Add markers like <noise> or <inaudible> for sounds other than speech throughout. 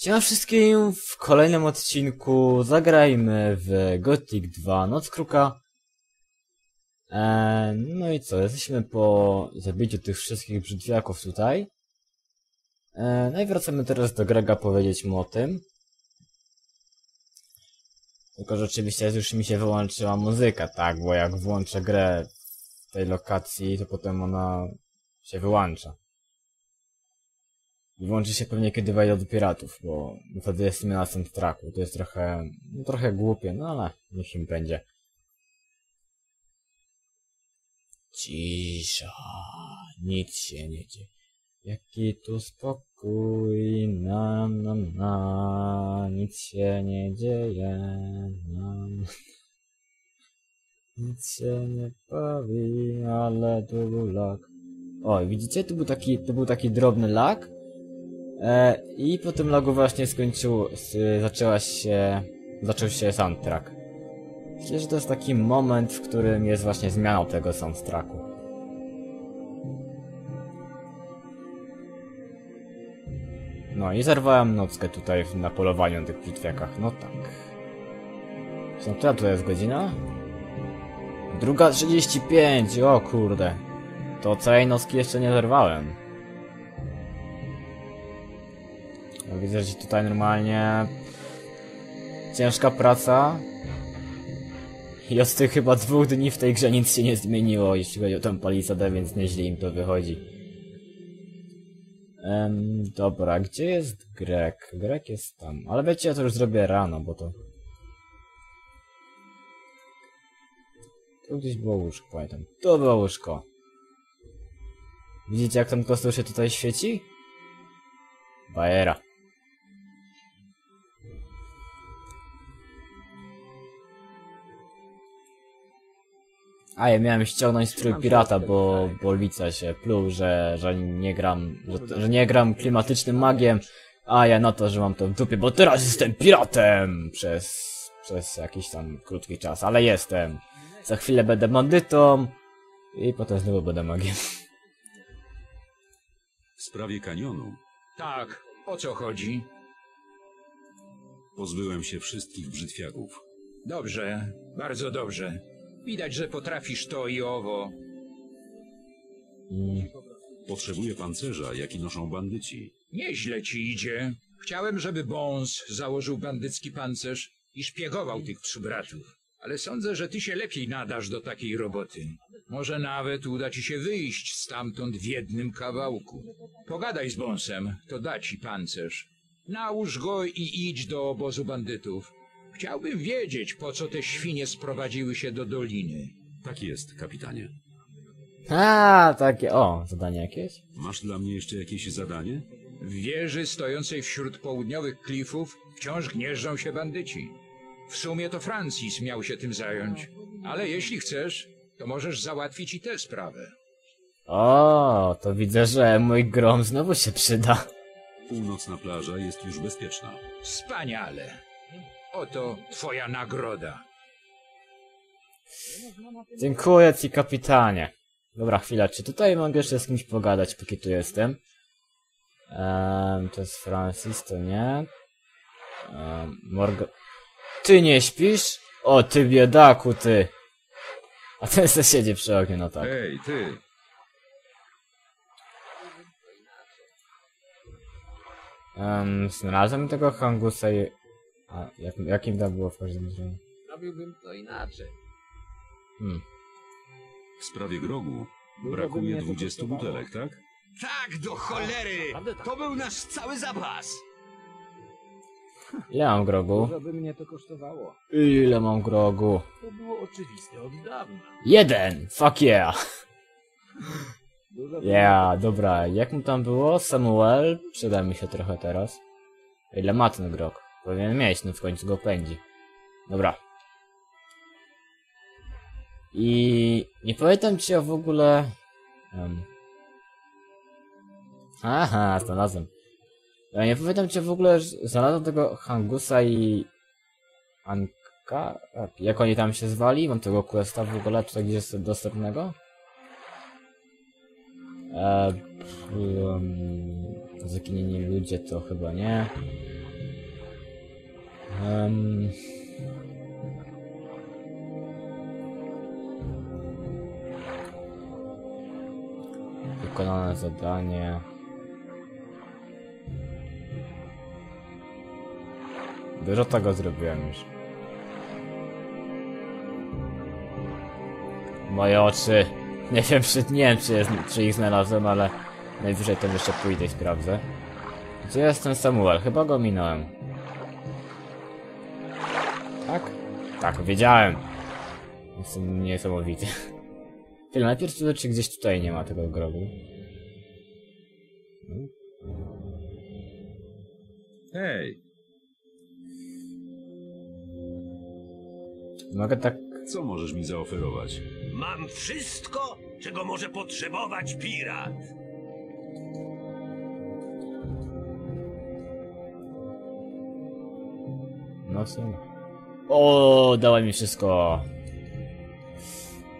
Siema wszystkim, w kolejnym odcinku zagrajmy w Gothic 2 Noc Kruka. Eee, no i co, jesteśmy po zabiciu tych wszystkich brzydwiaków tutaj. Eee, no i wracamy teraz do Grega powiedzieć mu o tym. Tylko, że oczywiście już mi się wyłączyła muzyka, tak, bo jak włączę grę w tej lokacji, to potem ona się wyłącza. Włączy się pewnie kiedy wejdę do piratów, bo wtedy jestem na soundtracku. To jest trochę, no trochę głupie, no ale niech im będzie. Cisza, nic się nie dzieje. Jaki tu spokój, na, na, na, nic się nie dzieje, na, nic się nie bawi, ale tu był lag. O, widzicie? Tu był taki, to był taki drobny lag. E, I po tym lagu właśnie skończył, zaczęła się, zaczął się soundtrack. Myślę, że to jest taki moment, w którym jest właśnie zmianą tego soundtracku. No i zerwałem nockę tutaj na polowaniu na tych pitwiakach, no tak. Co, to jest godzina? Druga 35, o kurde. To całej nocki jeszcze nie zerwałem. No, widzę, że tutaj normalnie ciężka praca. I od tych chyba dwóch dni w tej grze nic się nie zmieniło, jeśli chodzi o tę palisadę, więc nieźle im to wychodzi. Em, dobra, gdzie jest Grek? Grek jest tam. Ale wiecie, ja to już zrobię rano, bo to... Tu gdzieś było łóżko, pamiętam. To było łóżko. Widzicie, jak ten kostur się tutaj świeci? Bajera. A ja miałem ściągnąć strój pirata, bo Bolwica się pluł, że, że nie gram, że, że nie gram klimatycznym magiem, a ja na to, że mam to w dupie, bo teraz jestem piratem przez, przez jakiś tam krótki czas, ale jestem. Za chwilę będę bandytą i potem znowu będę magiem. W sprawie kanionu Tak, o co chodzi? pozbyłem się wszystkich brzytwiaków. Dobrze, bardzo dobrze. Widać, że potrafisz to i owo. Mm. Potrzebuję pancerza, jaki noszą bandyci. Nieźle ci idzie. Chciałem, żeby Bons założył bandycki pancerz i szpiegował tych przybratów. Ale sądzę, że ty się lepiej nadasz do takiej roboty. Może nawet uda ci się wyjść stamtąd w jednym kawałku. Pogadaj z Bonsem, to da ci pancerz. Nałóż go i idź do obozu bandytów. Chciałbym wiedzieć, po co te świnie sprowadziły się do doliny. Tak jest, kapitanie. A, takie, o, zadanie jakieś? Masz dla mnie jeszcze jakieś zadanie? W wieży stojącej wśród południowych klifów wciąż gnieżdżą się bandyci. W sumie to Francis miał się tym zająć, ale jeśli chcesz, to możesz załatwić i tę sprawę. O, to widzę, że mój grom znowu się przyda. Północna plaża jest już bezpieczna. Wspaniale. Oto twoja nagroda. Dziękuję ci, kapitanie. Dobra, chwila, czy tutaj mogę jeszcze z kimś pogadać, póki tu jestem? Um, to jest Francis, to nie. Um, Morgan... Ty nie śpisz? O, ty biedaku, ty. A ten se siedzi przy ogniu, no tak. Hej, ty! Um, znalazłem tego Hangusa i... A, jak, jakim to było w każdym razie? Robiłbym to inaczej. Hmm. W sprawie grogu brakuje mnie to 20 kosztowało. butelek, tak? Tak, do cholery! Naprawdę tak. To był nasz cały zapas. Ile mam grogu? Dużo by mnie to kosztowało. Ile mam grogu? To było oczywiste od dawna. Jeden! Fuck yeah! Dużo by Yeah, dobra, jak mu tam było? Samuel? Przyda mi się trochę teraz. Ile ma ten grog? Powinien mieć, no w końcu go pędzi. Dobra. I nie pamiętam czy ja w ogóle... Um... Aha, znalazłem. Ja nie pamiętam czy w ogóle znalazłem tego Hangusa i... Anka? Tak, Jak oni tam się zwali? Mam tego questa w ogóle, czy tak gdzieś jest dostępnego? E, um, zaginieni ludzie to chyba nie. Um... Wykonane zadanie. Dużo tego zrobiłem już. Moje oczy. Nie wiem, czy, nie wiem, czy, jest, czy ich znalazłem, ale najwyżej to jeszcze pójdę i sprawdzę. Gdzie jest ten Samuel? Chyba go minąłem. Tak, wiedziałem. Jestem niesamowity. Chwilę, najpierw sprawdzę, czy gdzieś tutaj nie ma tego grobu. Hej, Mogę tak... co możesz mi zaoferować? Mam wszystko, czego może potrzebować pirat. No co? O, dała mi wszystko.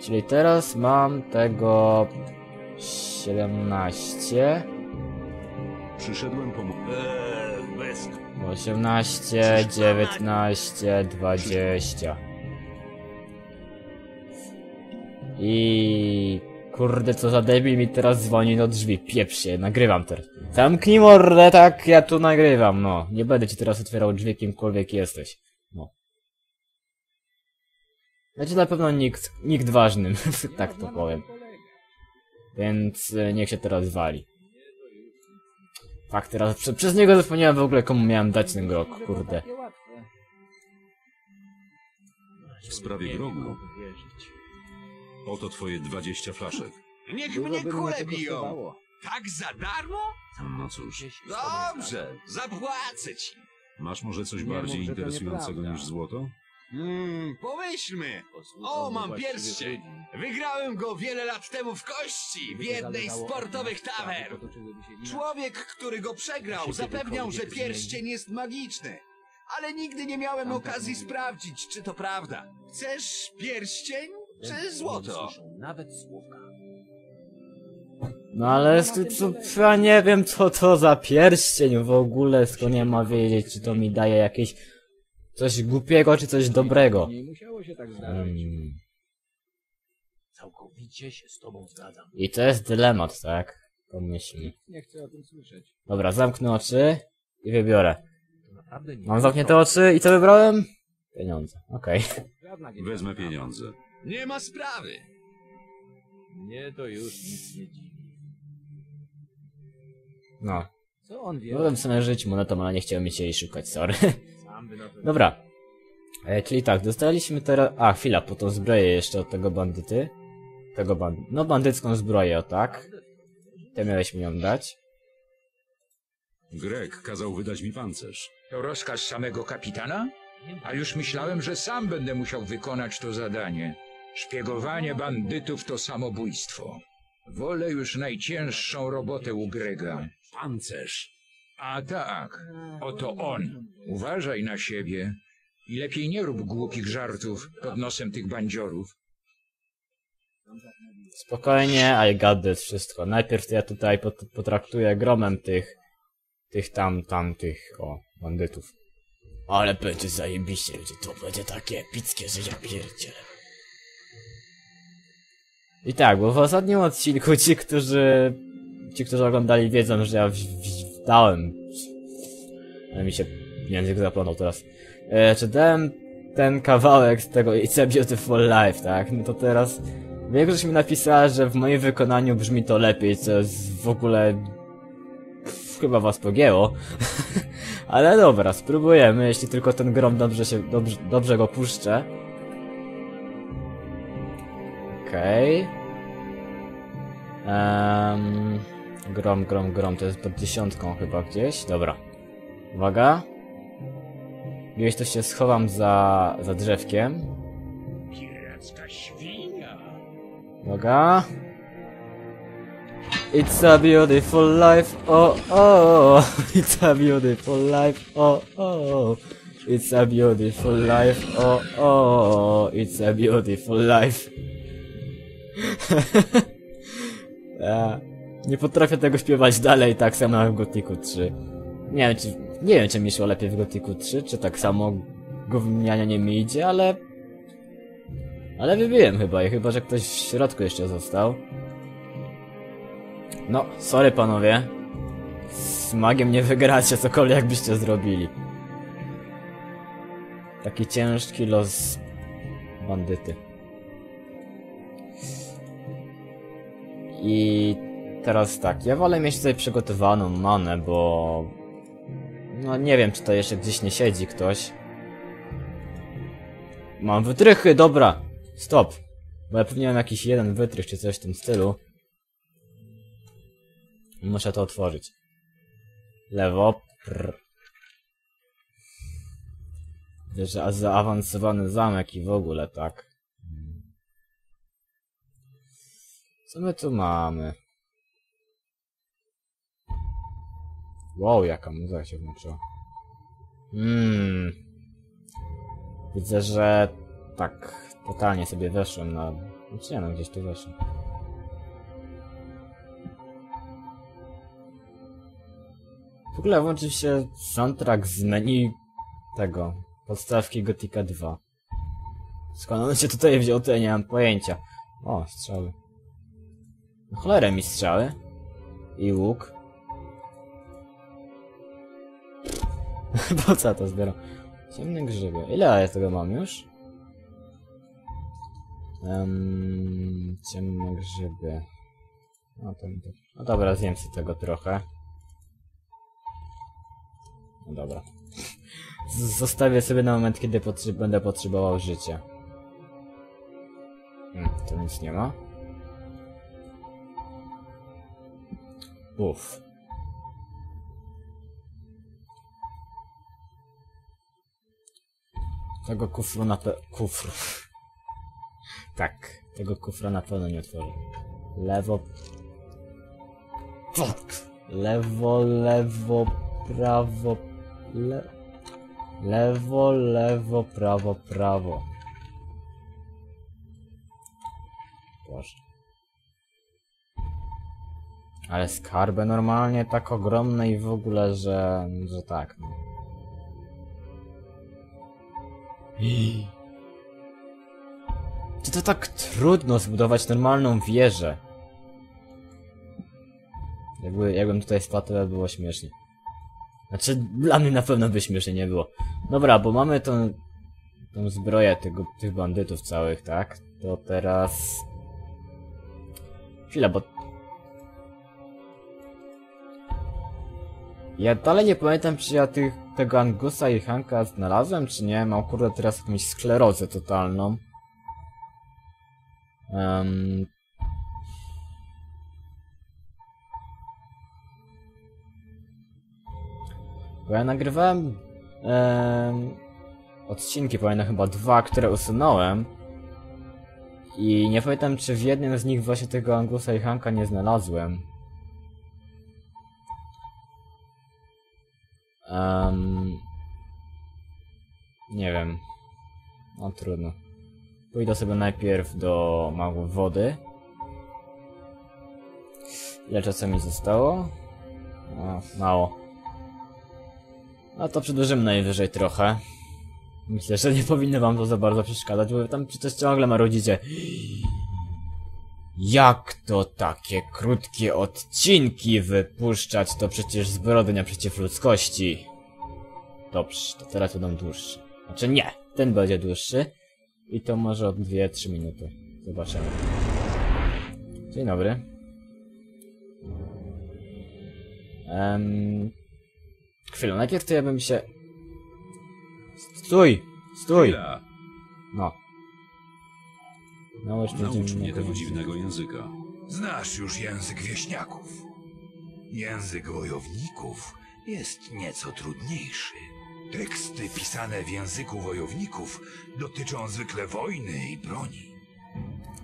Czyli teraz mam tego 17, Przyszedłem pomóc. Eee, bez... 18, 19, 20. I kurde, co za debil mi teraz dzwoni do drzwi. Pieprz się, nagrywam teraz. Zamknij mordę, tak, ja tu nagrywam, no. Nie będę ci teraz otwierał drzwi, kimkolwiek jesteś. No. Znaczy na pewno nikt, nikt ważnym, <laughs> tak to powiem. Więc e, niech się teraz wali. Fakt, teraz prze, przez niego zapomniałem w ogóle komu miałem dać ten grok, kurde. W sprawie grogu. Oto twoje 20 flaszek. Niech mnie kule biją. Tak za darmo? No cóż, Dobrze, zapłacę ci. masz może coś bardziej interesującego niż złoto? Hmm, pomyślmy. O, mam pierścień. Wygrałem go wiele lat temu w kości, w jednej z sportowych tawern. Człowiek, który go przegrał, zapewniał, że pierścień jest magiczny. Ale nigdy nie miałem okazji sprawdzić, czy to prawda. Chcesz pierścień, czy złoto? Nawet słówka. No ale co, co, ja nie wiem co to za pierścień w ogóle, skąd nie ma wiedzieć, czy to mi daje jakieś coś głupiego, czy coś dobrego. Nie musiało się tak zdarzyć. Mm. Całkowicie się z tobą zgadzam. I to jest dylemat, tak? Pomyślmy. Nie chcę o tym słyszeć. Dobra, zamknę oczy i wybiorę. To naprawdę nie Mam zamknięte oczy i co wybrałem? Pieniądze, okej. Wezmę pieniądze. Nie ma sprawy. Mnie to już nic nie dziwi. No. Co on wie? Mogłem sobie żyć monetą, ale nie chciałem mieć jej szukać, sorry. Dobra. E, czyli tak, dostaliśmy teraz... A, chwila, po tą zbroję jeszcze od tego bandyty. Tego band... No, bandycką zbroję, o tak. Ty miałeś mi ją dać. Grek kazał wydać mi pancerz. To rozkaz samego kapitana? A już myślałem, że sam będę musiał wykonać to zadanie. Szpiegowanie bandytów to samobójstwo. Wolę już najcięższą robotę u Grega. Pancerz! A tak, oto on. Uważaj na siebie i lepiej nie rób głupich żartów pod nosem tych bandziorów. Spokojnie, I got this wszystko. Najpierw ja tutaj pot potraktuję gromem tych... Tych tam, tamtych, o, bandytów. Ale będzie zajebiście, będzie to będzie takie epickie, że ja pierdzielę. I tak, bo w ostatnim odcinku ci, którzy... Ci, którzy oglądali wiedzą, że ja w, w, dałem... Ale mi się język zaplanął teraz. E, czy dałem ten kawałek z tego It's a Beautiful Life, tak? No to teraz... Większość mi napisała, że w moim wykonaniu brzmi to lepiej, co jest w ogóle... Pff, chyba was pogięło. <laughs> Ale dobra, spróbujemy, jeśli tylko ten grom dobrze się, dobrze, dobrze go puszczę. Okej. Em, grom, grom, grom, to jest pod dziesiątką chyba gdzieś. Dobra. Uwaga. Gdzieś to się schowam za, za drzewkiem. Piracka świnia. Uwaga. It's a beautiful life, oh oh. <laughs> It's a beautiful life, oh oh. It's a beautiful life, oh oh. It's a beautiful life. <laughs> nie potrafię tego śpiewać dalej, tak samo jak w Gothicu 3. Nie wiem, czy Nie wiem, czy mi szło lepiej w Gothicu 3, czy tak samo gównianie nie mi idzie, ale... Ale wybiłem chyba i chyba, że ktoś w środku jeszcze został. No, sorry panowie. Z magiem nie wygracie, cokolwiek byście zrobili. Taki ciężki los bandyty. I teraz tak, ja wolę mieć tutaj przygotowaną manę, bo... No nie wiem, czy to jeszcze gdzieś nie siedzi ktoś. Mam wytrychy, dobra! Stop! Bo ja pewnie mam jakiś jeden wytrych, czy coś w tym stylu. Muszę to otworzyć. Lewo. Prr. Wiesz, że zaawansowany zamek i w ogóle tak. Co my tu mamy? Wow, jaka muzyka się włączyła. Mmm. Widzę, że tak totalnie sobie weszłem na... Znaczy nie no, gdzieś tu weszłem. W ogóle włączył się soundtrack z menu tego, podstawki Gothica 2. Skąd on się tutaj wziął, to ja nie mam pojęcia. O, strzały. No cholerę mi strzały. I łuk. <laughs> po co to zbieram? Ciemne grzyby. Ile ja tego mam już? Um, ciemne grzyby. No, to, to. no dobra, zjem sobie tego trochę. No dobra. <laughs> Zostawię sobie na moment, kiedy będę potrzebował życia. Hmm, tu nic nie ma. Uff. Tego kufru na pe... kufru. tak, tego kufra na pewno nie otworzę. Lewo... Fuck! Lewo, lewo, prawo... Le... Lewo, lewo, prawo, prawo. Boże. Ale skarby normalnie tak ogromne i w ogóle, że... że tak, no. Czy to tak trudno zbudować normalną wieżę? Jakby, jakbym tutaj spadł, było śmiesznie. Znaczy, dla mnie na pewno by śmiesznie nie było. Dobra, bo mamy tą, tą zbroję tego, tych bandytów całych, tak? To teraz... Chwila, bo... Ja dalej nie pamiętam, czy ja tych, tego Angusa i Hanka znalazłem, czy nie. Mam kurde teraz jakąś sklerozę totalną. Um, Bo ja nagrywałem em, odcinki, pamiętam chyba dwa, które usunąłem. I nie pamiętam, czy w jednym z nich właśnie tego Angusa i Hanka nie znalazłem. Um, nie wiem. No trudno. Pójdę sobie najpierw do magów wody. Ile czasu mi zostało? Mało. No to przedłużymy najwyżej trochę. Myślę, że nie powinno wam to za bardzo przeszkadzać, bo wy tam przecież ciągle marudzicie. Jak to takie krótkie odcinki wypuszczać, to przecież zbrodnia przeciw ludzkości. Dobrze, to teraz będą dłuższe. Znaczy nie, ten będzie dłuższy. I to może od 2-3 minuty. Zobaczymy. Dzień dobry. Um, chwilę, najpierw to ja bym się... Stój! Stój! No. Naucz mnie Naucz mnie dziwnego tego dziwnego języka. Znasz już język wieśniaków. Język wojowników jest nieco trudniejszy. Teksty pisane w języku wojowników dotyczą zwykle wojny i broni.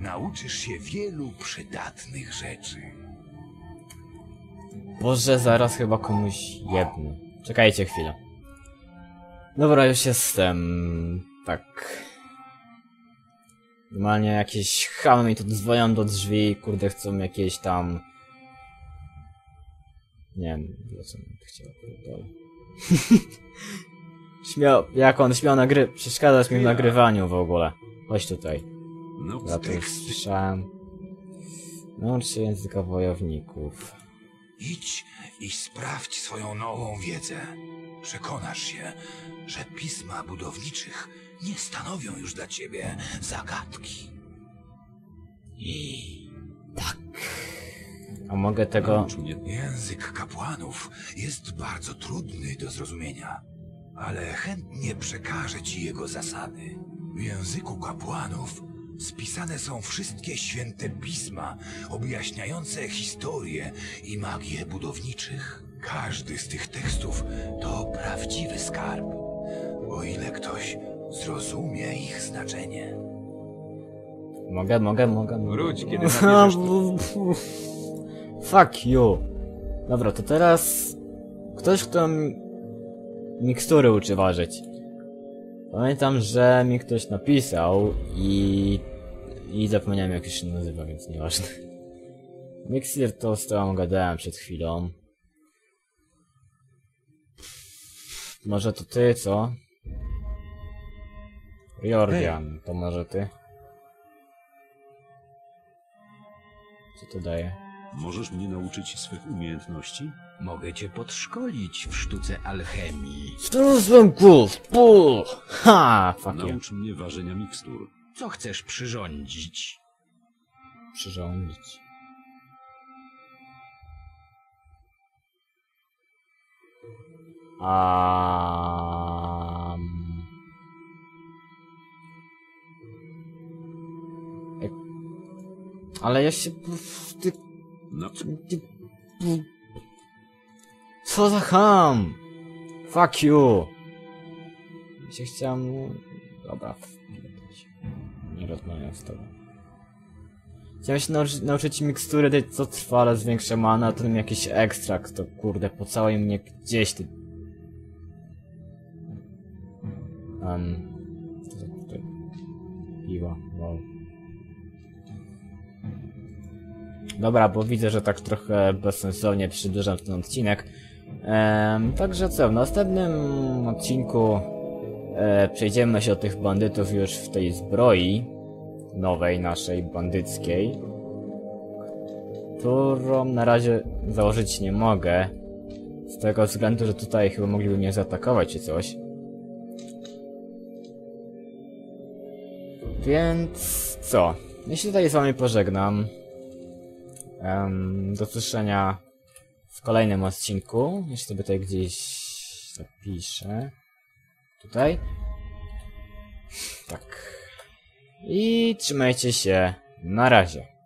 Nauczysz się wielu przydatnych rzeczy. Boże, zaraz chyba komuś jebnę. Czekajcie chwilę. Dobra, już jestem... Tak... Normalnie jakieś chamy mi tu dzwonią do drzwi, kurde chcą jakieś tam... Nie wiem, co bym chciał, pierdolę. <laughs> Śmiał, jak on śmiał nagry... przeszkadzać mi w nagrywaniu w ogóle. Chodź tutaj. No, Ja to już słyszałem. Naucz się języka wojowników. Idź i sprawdź swoją nową wiedzę. Przekonasz się, że pisma budowniczych nie stanowią już dla ciebie zagadki. I A mogę tego... Język kapłanów jest bardzo trudny do zrozumienia, ale chętnie przekażę ci jego zasady. W języku kapłanów spisane są wszystkie święte pisma objaśniające historię i magię budowniczych. Każdy z tych tekstów to prawdziwy skarb, o ile ktoś zrozumie ich znaczenie. Mogę, mogę, mogę. Wróć, kiedy <laughs> zabierzesz. Fuck you. Dobra, to teraz... Ktoś, kto mi... mikstury uczy ważyć. Pamiętam, że mi ktoś napisał i... I zapomniałem jak się nazywa, więc nieważne. <laughs> Mixir to z którą gadałem przed chwilą. Może to ty, co? Jordian, to może ty? Co to daje? Możesz mnie nauczyć swych umiejętności? Mogę cię podszkolić w sztuce alchemii. Znalazłem kul! Pul! Ha! Fuck you. Naucz mnie ważenia mikstur. Co chcesz przyrządzić? Przyrządzić. Um... Ale ja się... Ty, Na... ty, co za ham? Fuck you! Ja się chciałem... Dobra, nie rozmawiam z tobą. Chciałem się nauczy, nauczyć mikstury tej, co trwale zwiększa mana, a potem jakiś ekstrakt, to kurde, pocałuj mnie gdzieś, ty... Um... Piwa, wow. Dobra, bo widzę, że tak trochę bezsensownie przedłużam ten odcinek. Em, także co, w następnym odcinku e, przejdziemy się do tych bandytów już w tej zbroi nowej naszej bandyckiej, którą na razie założyć nie mogę, z tego względu, że tutaj chyba mogliby mnie zaatakować czy coś. Więc co? Się tutaj z wami pożegnam. Em, do słyszenia w kolejnym odcinku. Jeszcze sobie tutaj gdzieś zapiszę. Tutaj. Tak. I trzymajcie się. Na razie.